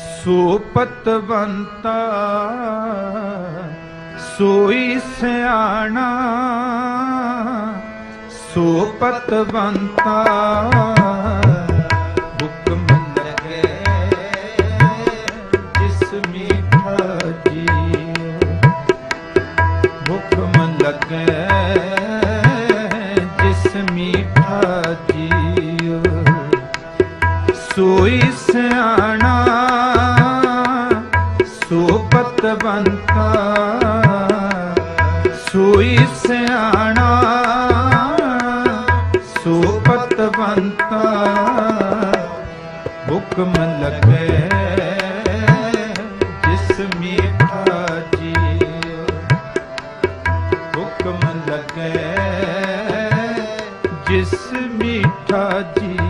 ਸੁਪਤਵੰਤਾ, ਸੋਈ ਸਿਆਣਾ, ਸੁਪਤਵੰਤਾ। ਹੁਕਮ ਲਗੇ ਜਿਸ ਮੀਠਾ ਜੀਉ ਹੁਕਮ ਲਗੇ ਜਿਸ ਮੀਠਾ ਜੀਉ ਸੋਈ ਸਿਆਣਾ ਸੁਪਤਵੰਤਾ ਸੋਈ ਸਿਆਣਾ ਸੁਪਤਵੰਤਾ ਹੁਕਮ ਲਗੇ ਜਿਸ ਮੀਠਾ ਜੀ ਹੁਕਮ ਲਗੇ ਜਿਸ ਮੀਠਾ ਜੀ